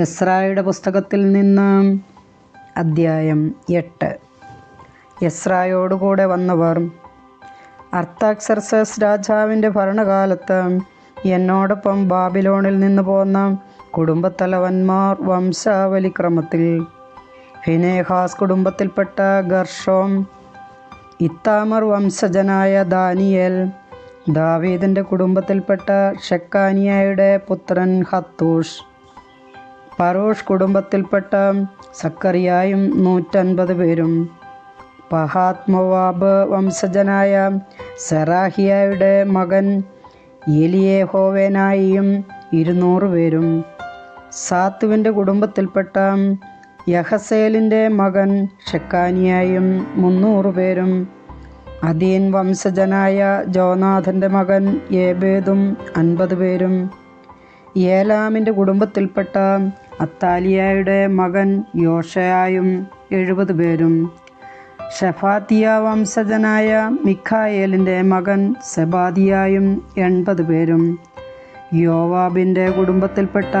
എസ്രായുടെ പുസ്തകത്തിൽ നിന്ന് അദ്ധ്യായം എട്ട്. യസ്രായോടുകൂടെ വന്നവർ അർത്താക്സർസസ് രാജാവിന്റെ ഭരണകാലത്ത് എന്നോടൊപ്പം ബാബിലോണിൽ നിന്ന് പോന്ന കുടുംബത്തലവന്മാർ വംശാവലിക്രമത്തിൽ ഫിനേഹാസ് കുടുംബത്തിൽപ്പെട്ട ഗർഷോം ഇത്താമർ വംശജനായ ദാനിയേൽ ദാവീദിന്റെ കുടുംബത്തിൽപ്പെട്ട ഷെക്കാനിയയുടെ പുത്രൻ ഹത്തൂഷ് പറോഷ് കുടുംബത്തിൽപ്പെട്ട സക്കറിയായും നൂറ്റൻപത് പേരും. പഹാത് മൊവാബ് വംശജനായ സെറാഹിയയുടെ മകൻ എലിയേഹോവേനായിയും ഇരുന്നൂറ് പേരും. സാത്തുവിന്റെ കുടുംബത്തിൽപ്പെട്ട യഹസേലിന്റെ മകൻ ഷെക്കാനിയായും മുന്നൂറ് പേരും. അദീൻ വംശജനായ ജോനാഥന്റെ മകൻ ഏബേദും അൻപത് പേരും. ഏലാമിന്റെ കുടുംബത്തിൽപ്പെട്ട അത്താലിയായുടെ മകൻ യോഷയായും എഴുപത് പേരും. ഷഫാത്തിയ വംശജനായ മിഖായേലിന്റെ മകൻ സെബാദിയായും എൺപത് പേരും. യോവാബിന്റെ കുടുംബത്തിൽപ്പെട്ട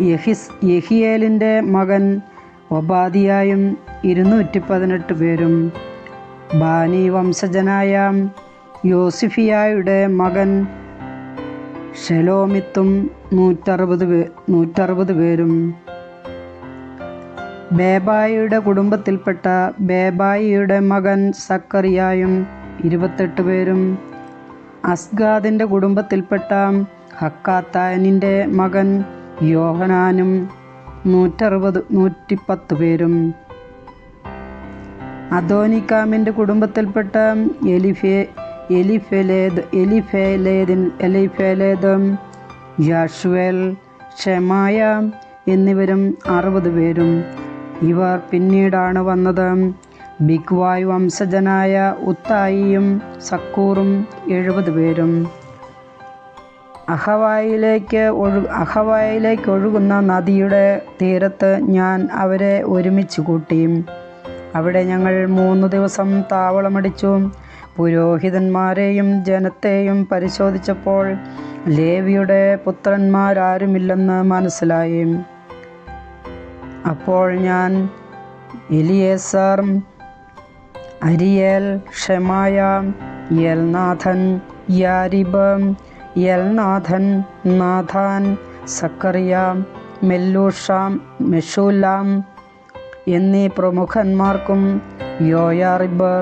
യഹിസ് യഹിയേലിന്റെ മകൻ ഒബാദിയായും ഇരുന്നൂറ്റി പതിനെട്ട് പേരും. ബാനി വംശജനായ യോസിഫിയായുടെ മകൻ ഷെലോമിത്തും നൂറ്ററുപത് പേ നൂറ്ററുപത് പേരും. ബേബായിയുടെ കുടുംബത്തിൽപ്പെട്ട ബേബായിയുടെ മകൻ സക്കറിയായും ഇരുപത്തെട്ട് പേരും. അസ്ഗാദിന്റെ കുടുംബത്തിൽപ്പെട്ട ഹക്കാത്താനിന്റെ മകൻ യോഹനാനും നൂറ്ററുപത് നൂറ്റിപ്പത്ത് പേരും. അദോനിക്കാമിന്റെ കുടുംബത്തിൽപ്പെട്ട എലിഫേ എലിഫെലേദ് എലിഫേലേദിൻ എലിഫേലേദം യാഷ്വേൽ ഷെമായ എന്നിവരും അറുപത് പേരും. ഇവർ പിന്നീടാണ് വന്നത്. ബിഗ്വായ് വംശജനായ ഉത്തായിയും സക്കൂറും എഴുപത് പേരും. അഹവായിലേക്ക് ഒഴു അഹവായിലേക്ക് ഒഴുകുന്ന നദിയുടെ തീരത്ത് ഞാൻ അവരെ ഒരുമിച്ച് കൂട്ടി. അവിടെ ഞങ്ങൾ മൂന്ന് ദിവസം താവളമടിച്ചു. പുരോഹിതന്മാരെയും ജനത്തെയും പരിശോധിച്ചപ്പോൾ ലേവിയുടെ പുത്രന്മാരാരുമില്ലെന്ന് മനസ്സിലായി. അപ്പോൾ ഞാൻ Eliezer Ariel Shemaiah Elnathan Jarib Elnathan Nathan Zechariah മെല്ലൂഷാം Meshullam എന്നീ പ്രമുഖന്മാർക്കും യോയാറിബ്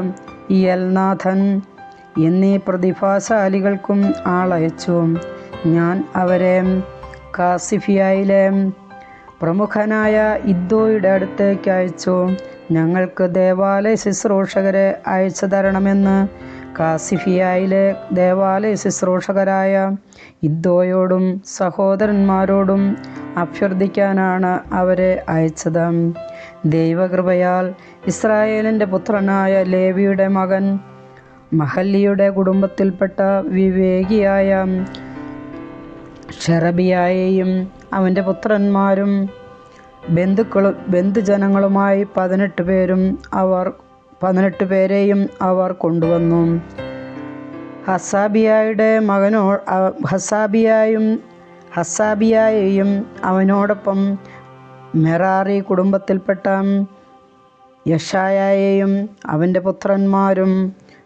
യൽനാഥൻ എന്നീ പ്രതിഭാശാലികൾക്കും ആളയച്ചു. ഞാൻ അവരെ കാസിഫിയയിലെ പ്രമുഖനായ ഇദ്ദോയുടെ അടുത്തേക്ക് അയച്ചു. ഞങ്ങൾക്ക് ദേവാലയ ശുശ്രൂഷകരെ അയച്ചു തരണമെന്ന് കാസിഫിയയിലെ ദേവാലയ ശുശ്രൂഷകരായ ഇദ്ദോയോടും സഹോദരന്മാരോടും അഭ്യർത്ഥിക്കാനാണ് അവരെ അയച്ചത്. ദൈവകൃപയാൽ ഇസ്രായേലിന്റെ പുത്രനായ ലേവിയുടെ മകൻ മഹല്ലിയുടെ കുടുംബത്തിൽപ്പെട്ട വിവേകിയായ ഷെറബിയായെയും അവന്റെ പുത്രന്മാരും ബന്ധുക്കളും ബന്ധുജനങ്ങളുമായി പതിനെട്ട് പേരും അവർ പതിനെട്ട് പേരെയും അവർ കൊണ്ടുവന്നു. ഹസാബിയായുടെ മകനോ ഹസാബിയായും ഹസാബിയായെയും അവനോടൊപ്പം മെറാറി കുടുംബത്തിൽപ്പെട്ട യഷായയെയും അവന്റെ പുത്രന്മാരും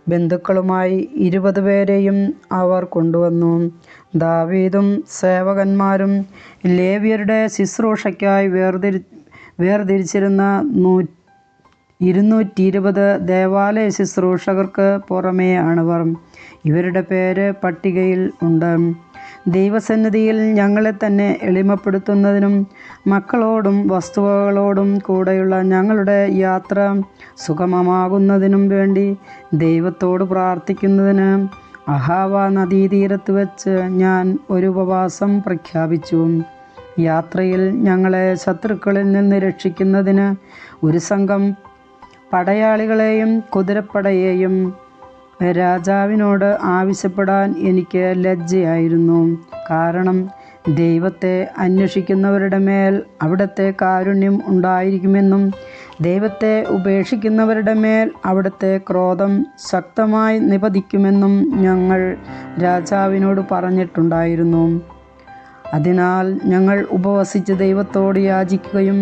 ബന്ധുക്കളുമായി ഇരുപത് പേരെയും അവർ കൊണ്ടുവന്നു. ദാവീദും സേവകന്മാരും ലേവിയരുടെ ശുശ്രൂഷയ്ക്കായി വേർതിരി വേർതിരിച്ചിരുന്ന നൂ ഇരുന്നൂറ്റി ഇരുപത് ദേവാലയ ശുശ്രൂഷകർക്ക് പുറമേ ആണവർ. ഇവരുടെ പേര് പട്ടികയിൽ ഉണ്ട്. ദൈവസന്നിധിയിൽ ഞങ്ങളെ തന്നെ എളിമപ്പെടുത്തുന്നതിനും മക്കളോടും വസ്തുവകളോടും കൂടെയുള്ള ഞങ്ങളുടെ യാത്ര സുഗമമാകുന്നതിനും വേണ്ടി ദൈവത്തോട് പ്രാർത്ഥിക്കുന്നതിന് അഹാവ നദീതീരത്ത് വെച്ച് ഞാൻ ഒരു ഉപവാസം പ്രഖ്യാപിച്ചു. യാത്രയിൽ ഞങ്ങളെ ശത്രുക്കളിൽ നിന്ന് രക്ഷിക്കുന്നതിന് ഒരു സംഘം പടയാളികളെയും കുതിരപ്പടയെയും രാജാവിനോട് ആവശ്യപ്പെടാൻ എനിക്ക് ലജ്ജയായിരുന്നു. കാരണം ദൈവത്തെ അന്വേഷിക്കുന്നവരുടെ മേൽ അവിടുത്തെ കാരുണ്യം ഉണ്ടായിരിക്കുമെന്നും ദൈവത്തെ ഉപേക്ഷിക്കുന്നവരുടെ മേൽ അവിടുത്തെ ക്രോധം ശക്തമായി നിപതിക്കുമെന്നും ഞങ്ങൾ രാജാവിനോട് പറഞ്ഞിട്ടുണ്ടായിരുന്നു. അതിനാൽ ഞങ്ങൾ ഉപവസിച്ച് ദൈവത്തോട് യാചിക്കുകയും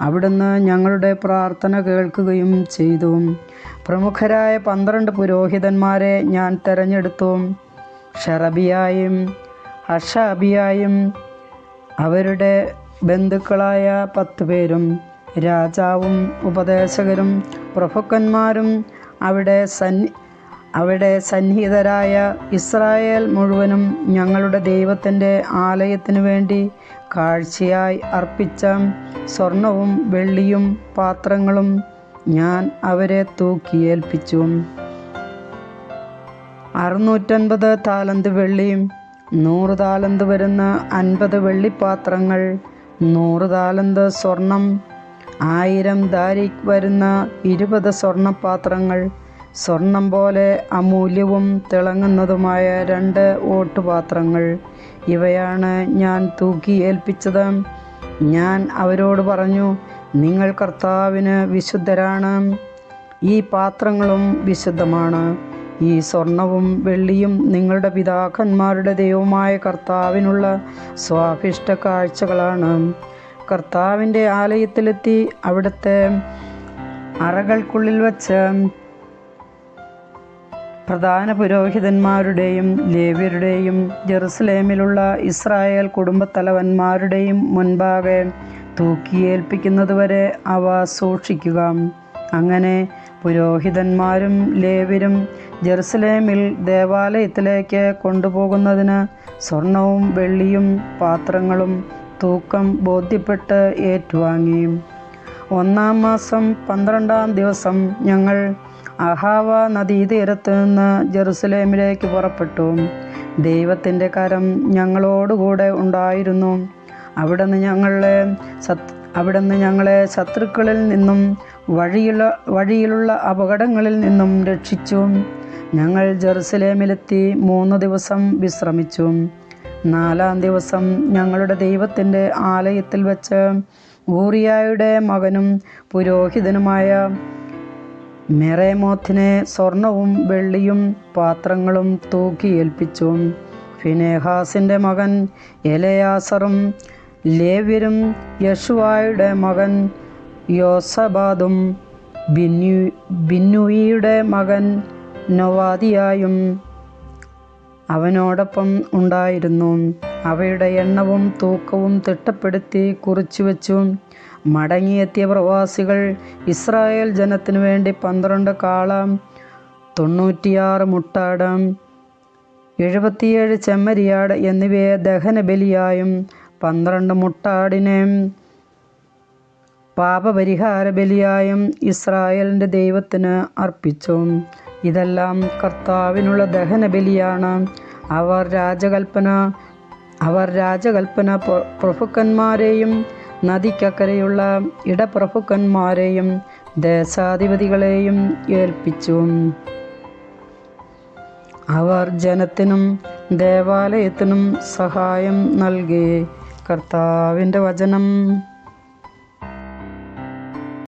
അവിടുന്ന് ഞങ്ങളുടെ പ്രാർത്ഥന കേൾക്കുകയും ചെയ്തു. പ്രമുഖരായ പന്ത്രണ്ട് പുരോഹിതന്മാരെ ഞാൻ തെരഞ്ഞെടുത്തു. ഷറബിയായും ഹഷാബിയായും അവരുടെ ബന്ധുക്കളായ പത്ത് പേരും രാജാവും ഉപദേശകരും പ്രഭുക്കന്മാരും അവിടെ സന്നി അവിടെ സന്നിഹിതരായ ഇസ്രായേൽ മുഴുവനും ഞങ്ങളുടെ ദൈവത്തിന്റെ ആലയത്തിനു വേണ്ടി കാഴ്ചയായി അർപ്പിച്ച സ്വർണവും വെള്ളിയും പാത്രങ്ങളും ഞാൻ അവരെ തൂക്കിയേൽപ്പിച്ചു അറുന്നൂറ്റൻപത് താലന്ത് വെള്ളിയും നൂറ് താലന്ത് വരുന്ന അൻപത് വെള്ളിപ്പാത്രങ്ങൾ നൂറ് താലന്ത് സ്വർണം ആയിരം ദാരിക് വരുന്ന ഇരുപത് സ്വർണപാത്രങ്ങൾ സ്വർണം പോലെ അമൂല്യവും തിളങ്ങുന്നതുമായ രണ്ട് ഓട്ടുപാത്രങ്ങൾ. ഇവയാണ് ഞാൻ തൂക്കി ഏൽപ്പിച്ചത്. ഞാൻ അവരോട് പറഞ്ഞു നിങ്ങൾ കർത്താവിന് വിശുദ്ധരാണ്. ഈ പാത്രങ്ങളും വിശുദ്ധമാണ്. ഈ സ്വർണവും വെള്ളിയും നിങ്ങളുടെ പിതാക്കന്മാരുടെ ദൈവമായ കർത്താവിനുള്ള സ്വാഭിഷ്ട കാഴ്ചകളാണ്. കർത്താവിന്റെ ആലയത്തിലെത്തി അവിടുത്തെ അറകൾക്കുള്ളിൽ വച്ച് പ്രധാന പുരോഹിതന്മാരുടെയും ലേവ്യരുടെയും ജെറുസലേമിലുള്ള ഇസ്രായേൽ കുടുംബത്തലവന്മാരുടെയും മുൻപാകെ തൂക്കിയേൽപ്പിക്കുന്നതുവരെ അവ സൂക്ഷിക്കുക. അങ്ങനെ പുരോഹിതന്മാരും ലേവ്യരും ജെറുസലേമിൽ ദേവാലയത്തിലേക്ക് കൊണ്ടുപോകുന്നതിന് സ്വർണവും വെള്ളിയും പാത്രങ്ങളും തൂക്കം ബോധ്യപ്പെട്ട് ഏറ്റുവാങ്ങി. ഒന്നാം മാസം പന്ത്രണ്ടാം ദിവസം ഞങ്ങൾ അഹാവ നദീതീരത്ത് നിന്ന് ജെറുസലേമിലേക്ക് പുറപ്പെട്ടു. ദൈവത്തിന്റെ കരം ഞങ്ങളോടുകൂടെ ഉണ്ടായിരുന്നു. അവിടുന്ന് ഞങ്ങളെ സത് അവിടുന്ന് ഞങ്ങളെ ശത്രുക്കളിൽ നിന്നും വഴിയുള്ള വഴിയിലുള്ള അപകടങ്ങളിൽ നിന്നും രക്ഷിച്ചു. ഞങ്ങൾ ജെറുസലേമിലെത്തി മൂന്ന് ദിവസം വിശ്രമിച്ചു. നാലാം ദിവസം ഞങ്ങളുടെ ദൈവത്തിന്റെ ആലയത്തിൽ വച്ച് ഊറിയായുടെ മകനും പുരോഹിതനുമായ മെറേമോത്തിനെ സ്വർണവും വെള്ളിയും പാത്രങ്ങളും തൂക്കിയേൽപ്പിച്ചു ഫിനേഹാസിന്റെ മകൻ എലയാസറും ലേവ്യരും യഷുവായുടെ മകൻ യോസബാദും ബിന്നു ബിന്നുയിയുടെ മകൻ നൊവാദിയായും അവനോടൊപ്പം ഉണ്ടായിരുന്നു. അവയുടെ എണ്ണവും തൂക്കവും തിട്ടപ്പെടുത്തി കുറിച്ചു വച്ചു. മടങ്ങിയെത്തിയ പ്രവാസികൾ ഇസ്രായേൽ ജനത്തിനു വേണ്ടി പന്ത്രണ്ട് കാള തൊണ്ണൂറ്റിയാറ് മുട്ടാടം എഴുപത്തിയേഴ് ചെമ്മരിയാട് എന്നിവയെ ദഹനബലിയായും പന്ത്രണ്ട് മുട്ടാടിനെ പാപപരിഹാര ബലിയായും ഇസ്രായേലിന്റെ ദൈവത്തിന് അർപ്പിച്ചു. ഇതെല്ലാം കർത്താവിനുള്ള ദഹനബലിയാണ്. അവർ രാജകൽപ്പന അവർ രാജകൽപ്പന പ്ര- പ്രഭുക്കന്മാരെയും നദിക്കക്കരയുള്ള ഇടപ്രഭുക്കന്മാരെയും ദേശാധിപതികളെയും ഏൽപ്പിച്ചു. അവർ ജനത്തിനും ദേവാലയത്തിനും സഹായം നൽകി. കർത്താവിന്റെ വചനം